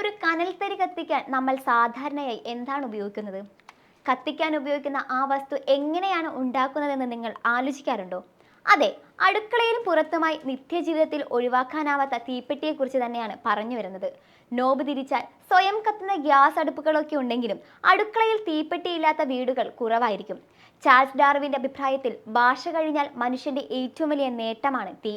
ഒരു കനൽത്തരി കത്തിക്കാൻ നമ്മൾ സാധാരണയായി എന്താണ് ഉപയോഗിക്കുന്നത്? കത്തിക്കാൻ ഉപയോഗിക്കുന്ന ആ വസ്തു എങ്ങനെയാണ് ഉണ്ടാക്കുന്നതെന്ന് നിങ്ങൾ ആലോചിക്കാറുണ്ടോ? അതെ അടുക്കളയിലും പുറത്തുമായി നിത്യജീവിതത്തിൽ ഒഴിവാക്കാനാവാത്ത തീപ്പെട്ടിയെക്കുറിച്ച് തന്നെയാണ് പറഞ്ഞു വരുന്നത്. നോബ് തിരിച്ചാൽ സ്വയം കത്തുന്ന ഗ്യാസ് അടുപ്പുകളൊക്കെ ഉണ്ടെങ്കിലും അടുക്കളയിൽ തീപ്പെട്ടിയില്ലാത്ത വീടുകൾ കുറവായിരിക്കും. ചാൾസ് ഡാർവിന്റെ അഭിപ്രായത്തിൽ ഭാഷ കഴിഞ്ഞാൽ മനുഷ്യന്റെ ഏറ്റവും വലിയ നേട്ടമാണ് തീ.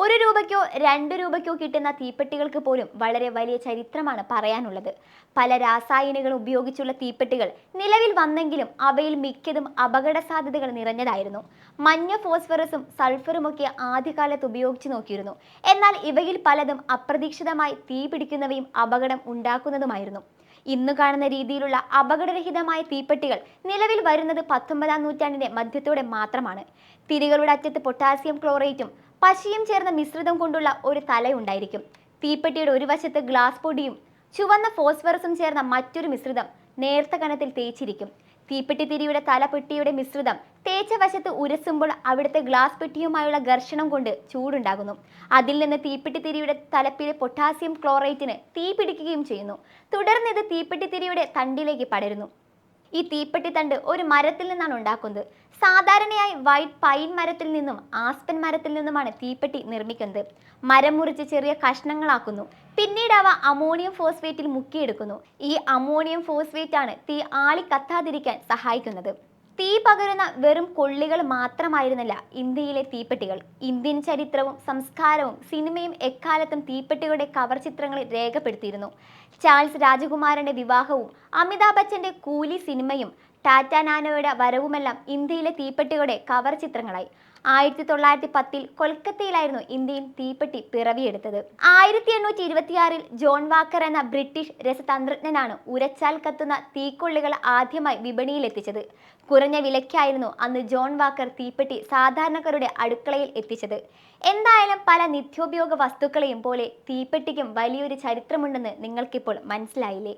ഒരു രൂപയ്ക്കോ രണ്ട് രൂപയ്ക്കോ കിട്ടുന്ന തീപ്പെട്ടികൾക്ക് പോലും വളരെ വലിയ ചരിത്രമാണ് പറയാനുള്ളത്. പല രാസായനികളും ഉപയോഗിച്ചുള്ള തീപ്പെട്ടികൾ നിലവിൽ വന്നെങ്കിലും അവയിൽ മിക്കതും അപകട സാധ്യതകൾ നിറഞ്ഞതായിരുന്നു. മഞ്ഞ ഫോസ്ഫറസും സൾഫറും ഒക്കെ ആദ്യകാലത്ത് ഉപയോഗിച്ചു നോക്കിയിരുന്നു. എന്നാൽ ഇവയിൽ പലതും അപ്രതീക്ഷിതമായി തീ പിടിക്കുന്നവയും അപകടം ഉണ്ടാക്കുന്നതുമായിരുന്നു. ഇന്ന് കാണുന്ന രീതിയിലുള്ള അപകടരഹിതമായ തീപ്പെട്ടികൾ നിലവിൽ വരുന്നത് പത്തൊമ്പതാം നൂറ്റാണ്ടിന്റെ മധ്യത്തോടെ മാത്രമാണ്. തിരികളുടെ അറ്റത്ത് പൊട്ടാസ്യം ക്ലോറേറ്റും പശിയും ചേർന്ന മിശ്രിതം കൊണ്ടുള്ള ഒരു തലയുണ്ടായിരിക്കും. തീപ്പെട്ടിയുടെ ഒരു വശത്ത് ഗ്ലാസ് പൊടിയും ചുവന്ന ഫോസ്ഫറസും ചേർന്ന മറ്റൊരു മിശ്രിതം നേർത്ത കനത്തിൽ തേച്ചിരിക്കും. തീപ്പെട്ടി തിരിയുടെ തലപ്പെട്ടിയുടെ മിശ്രിതം തേച്ച വശത്ത് ഉരസുമ്പോൾ അവിടുത്തെ ഗ്ലാസ് പെട്ടിയുമായുള്ള ഘർഷണം കൊണ്ട് ചൂടുണ്ടാകുന്നു. അതിൽ നിന്ന് തീപ്പെട്ടി തിരിയുടെ തലപ്പിലെ പൊട്ടാസ്യം ക്ലോറേറ്റിന് തീ പിടിക്കുകയും ചെയ്യുന്നു. തുടർന്ന് ഇത് തീപ്പെട്ടി തിരിയുടെ തണ്ടിലേക്ക് പടരുന്നു. ഈ തീപ്പെട്ടി തണ്ട് ഒരു മരത്തിൽ നിന്നാണ് ഉണ്ടാക്കുന്നത്. സാധാരണയായി വൈറ്റ് പൈൻ മരത്തിൽ നിന്നും ആസ്പൻ മരത്തിൽ നിന്നുമാണ് തീപ്പെട്ടി നിർമ്മിക്കുന്നത്. മരം മുറിച്ച് ചെറിയ കഷ്ണങ്ങളാക്കുന്നു. പിന്നീട് അവ അമോണിയം ഫോസ്ഫേറ്റിൽ മുക്കിയെടുക്കുന്നു. ഈ അമോണിയം ഫോസ്ഫേറ്റ് ആണ് തീ ആളി കത്താതിരിക്കാൻ സഹായിക്കുന്നത്. തീ പകരുന്ന വെറും കൊള്ളികൾ മാത്രമായിരുന്നില്ല ഇന്ത്യയിലെ തീപ്പെട്ടികൾ. ഇന്ത്യൻ ചരിത്രവും സംസ്കാരവും സിനിമയും എക്കാലത്തും തീപ്പെട്ടികളുടെ കവർ ചിത്രങ്ങളിൽ രേഖപ്പെടുത്തിയിരുന്നു. ചാൾസ് രാജകുമാരന്റെ വിവാഹവും അമിതാഭ് ബച്ചന്റെ കൂലി സിനിമയും ടാറ്റ നാനോയുടെ വരവുമെല്ലാം ഇന്ത്യയിലെ തീപ്പെട്ടികളുടെ കവർ ചിത്രങ്ങളായി. ആയിരത്തി തൊള്ളായിരത്തി പത്തിൽ കൊൽക്കത്തയിലായിരുന്നു ഇന്ത്യയിൽ തീപ്പെട്ടി പിറവിയെടുത്തത്. ആയിരത്തി എണ്ണൂറ്റി ഇരുപത്തിയാറിൽ ജോൺ വാക്കർ എന്ന ബ്രിട്ടീഷ് രസതന്ത്രജ്ഞനാണ് ഉരച്ചാൽ കത്തുന്ന തീക്കൊള്ളികൾ ആദ്യമായി വിപണിയിലെത്തിച്ചത്. കുറഞ്ഞ വിലയ്ക്കായിരുന്നു അന്ന് ജോൺ വാക്കർ തീപ്പെട്ടി സാധാരണക്കാരുടെ അടുക്കളയിൽ എത്തിച്ചത്. എന്തായാലും പല നിത്യോപയോഗ വസ്തുക്കളെയും പോലെ തീപ്പെട്ടിക്കും വലിയൊരു ചരിത്രമുണ്ടെന്ന് നിങ്ങൾക്കിപ്പോൾ മനസ്സിലായില്ലേ?